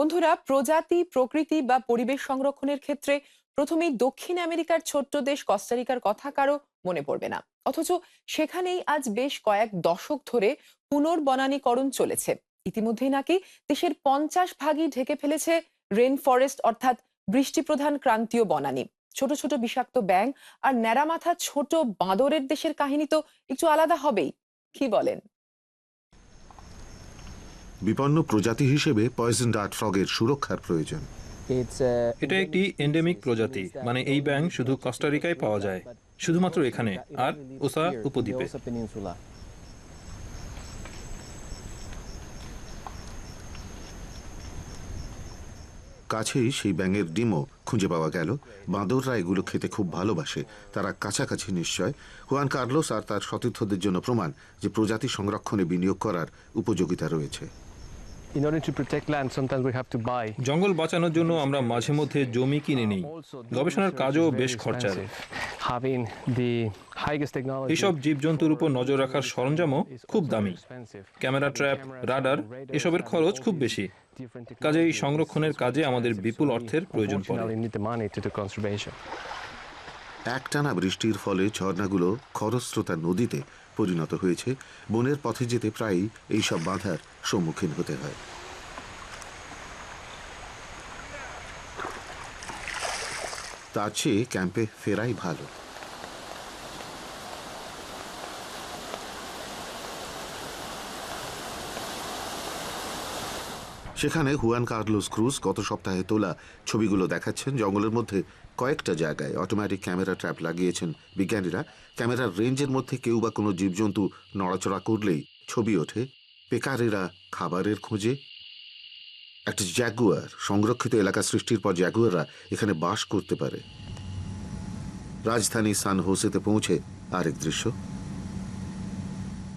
বন্ধুরা, প্রজাতি, প্রকৃতি বা পরিবেশ সংরক্ষণের ক্ষেত্রে প্রথমেই দক্ষিণ আমেরিকার ছোট্ট দেশ কস্টারিকার কথা কারও মনে পড়বে না। অথচ সেখানেই আজ বেশ কয়েক দশক ধরে পুনর্বনানীকরণ চলেছে। ইতিমধ্যেই নাকি দেশের পঞ্চাশ ভাগই ঢেকে ফেলেছে রেন ফরেস্ট অর্থাৎ বৃষ্টিপ্রধান ক্রান্তীয় বনানী। ছোট ছোট বিষাক্ত ব্যাং আর ন্যাড়ামাথা ছোট বাঁদরের দেশের কাহিনী তো একটু আলাদা হবেই, কি বলেন? বিপন্ন প্রজাতি হিসেবে পয়জন ডার্ট ফ্রগের সুরক্ষার প্রয়োজন। এটা একটি এন্ডেমিক প্রজাতি মানে এই ব্যাঙ শুধু কস্টারিকায় পাওয়া যায় শুধুমাত্র এখানে আর ওসা উপদ্বীপে। কাছেই সেই ব্যাঙের ডিমও খুঁজে পাওয়া গেল। বাঁদররা এগুলো খেতে খুব ভালোবাসে। তারা কাছাকাছি নিশ্চয়। হুয়ান কার্লোস আর তার সতীর্থদের জন্য প্রমাণ যে প্রজাতি সংরক্ষণে বিনিয়োগ করার উপযোগিতা রয়েছে। জঙ্গল বাঁচানোর জন্য আমরা মাঝে মধ্যে জমি কিনে নিই। গবেষণার কাজও বেশ খরচার এইসব জীবজন্তুর উপর নজর রাখার সরঞ্জামও খুব দামি। ক্যামেরা ট্র্যাপ রাডার এসবের খরচ খুব বেশি। কাজেই সংরক্ষণের কাজে আমাদের বিপুল অর্থের প্রয়োজন পড়ে। একটানা বৃষ্টির ফলে ঝর্ণাগুলো খরস্রোতা নদীতে পরিণত হয়েছে। বনের পথে যেতে প্রায়ই এইসব বাধার সম্মুখীন হতে হয়। তার চেয়ে ক্যাম্পে ফেরাই ভালো। সেখানে হুয়ান কার্লোস ক্রুজ গত সপ্তাহে তোলা ছবিগুলো দেখাচ্ছেন। জঙ্গলের মধ্যে কয়েকটা জায়গায় অটোমেটিক ক্যামেরা ট্র্যাপ লাগিয়েছেন বিজ্ঞানীরা। ক্যামেরার রেঞ্জের মধ্যে কেউ বা কোনো জীবজন্তু নড়াচড়া করলেই ছবি ওঠে। পেকারেরা খাবারের খোঁজে। একটা জ্যাগুয়ার সংরক্ষিত এলাকা সৃষ্টির পর জ্যাগুয়াররা এখানে বাস করতে পারে। রাজধানী সান হোসেতে পৌঁছে আরেক দৃশ্য।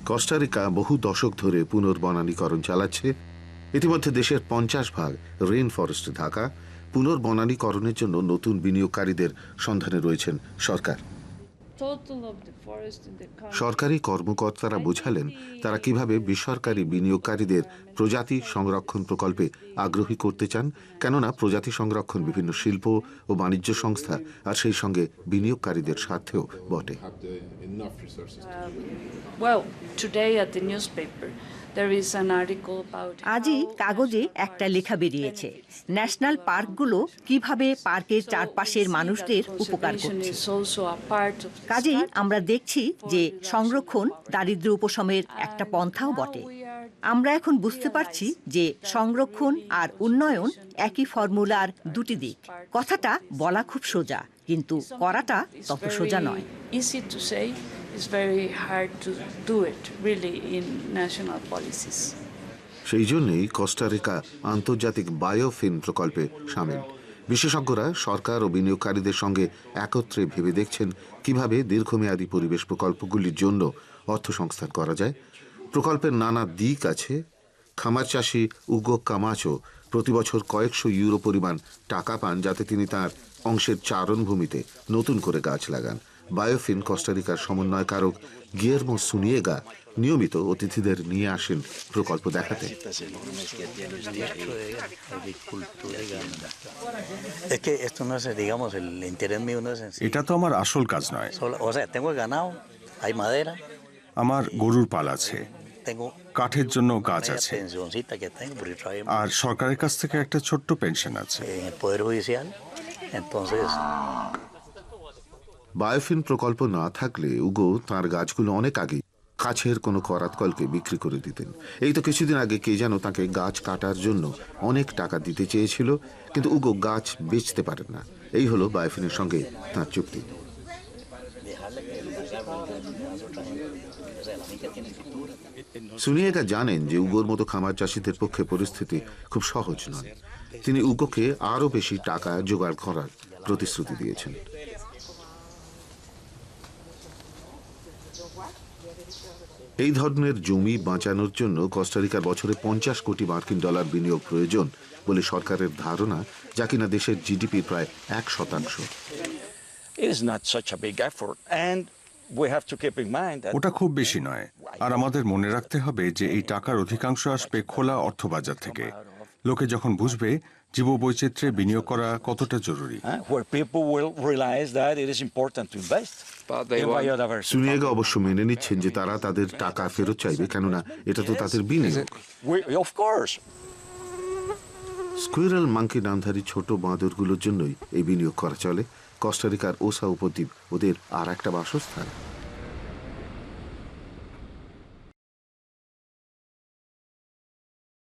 কস্টারিকা বহু দশক ধরে পুনর্বনানীকরণ চালাচ্ছে। ইতিমধ্যে দেশের পঞ্চাশ ভাগ রেন ফরেস্ট ঢাকা পুনর্বনানীকরণের জন্য নতুন বিনিয়োগকারীদের সন্ধানে রয়েছেন সরকার। সরকারি কর্মকর্তারা বোঝালেন তারা কীভাবে বেসরকারি বিনিয়োগকারীদের প্রজাতি সংরক্ষণ প্রকল্পে আগ্রহী করতে চান কেননা প্রজাতি সংরক্ষণ বিভিন্ন শিল্প ও বাণিজ্য সংস্থা আর সেই সঙ্গে বিনিয়োগকারীদের স্বার্থেও বটে। আজই কাগজে একটা লেখা বেরিয়েছে। ন্যাশনাল পার্কগুলো কীভাবে পার্কের চারপাশের মানুষদের উপকার করছে। কাজেই আমরা দেখছি যে সংরক্ষণ দারিদ্র উপশমের একটা পন্থাও বটে। আমরা এখন বুঝতে পারছি যে সংরক্ষণ আর উন্নয়ন একই ফর্মুলার দুটি দিক। কথাটা বলা খুব সোজা কিন্তু করাটা তত সোজা নয়। It's very hard to do it, really, in national policies. সেই জন্যই কস্টারিকা আন্তর্জাতিক বায়োফিন প্রকল্পে সামিল। বিশেষজ্ঞরা সরকার ও বিনিয়োগকারীদের সঙ্গে একত্রে ভেবে দেখছেন কীভাবে দীর্ঘমেয়াদী পরিবেশ প্রকল্পগুলির জন্য অর্থ সংস্থান করা যায়। প্রকল্পের নানা দিক আছে। খামার চাষি উগো কামাচো প্রতি বছর কয়েকশো ইউরো পরিমাণ টাকা পান যাতে তিনি তার অংশের চারণভূমিতে নতুন করে গাছ লাগান। বায়োফিন কস্টারিকার সমন্বয়কারক গিয়ারমো সুনিয়েগা নিয়মিত অতিথিদের নিয়ে আসেন প্রকল্প দেখাতে। এটা তো আমার আসল কাজ নয়। আমার গরুর পাল আছে কাঠের জন্য গাছ আছে আর সরকারের কাছ থেকে একটা ছোট্ট পেনশন আছে। বায়োফিন প্রকল্প না থাকলে উগো তার গাছগুলো অনেক আগে কাছের কোনো করাতকলকে বিক্রি করে দিতেন। এই তো কিছুদিন আগে কে যেন তাকে গাছ কাটার জন্য অনেক টাকা দিতে চেয়েছিল, কিন্তু উগো গাছ বেচতে পারেন না। এই হলো বায়োফিনের সঙ্গে তার চুক্তি। সুনিয়েগা জানেন যে উগোর মতো খামার চাষিদের পক্ষে পরিস্থিতি খুব সহজ নয়। তিনি উগোকে আরও বেশি টাকা জোগাড় করার প্রতিশ্রুতি দিয়েছেন। এই ধরনের জমি বাঁচানোর জন্য কস্টারিকার বছরে পঞ্চাশ কোটি মার্কিন ডলার বিনিয়োগ প্রয়োজন বলে সরকারের ধারণা যা কিনা দেশের জিডিপির প্রায় এক শতাংশ। ওটা খুব বেশি নয়। আর আমাদের মনে রাখতে হবে যে এই টাকার অধিকাংশ আসবে খোলা অর্থবাজার থেকে। লোকে যখন বুঝবে জীববৈচিত্র্যে বিনিয়োগ করা কতটা জরুরি? huh, where people will realize that it is important to invest in biodiversity. সুনিয়েগা অবশ্য মেনে নিচ্ছেন যে তারা তাদের টাকা ফেরত চাইবে কেননা এটা তো তাদের বিনিয়োগ। স্কুইরাল মাঙ্কি নামধারী ছোট বাঁদরগুলোর জন্যই এই বিনিয়োগ করা চলে। কস্টারিকার ওসা উপদ্বীপ ওদের আর একটা বাসস্থান।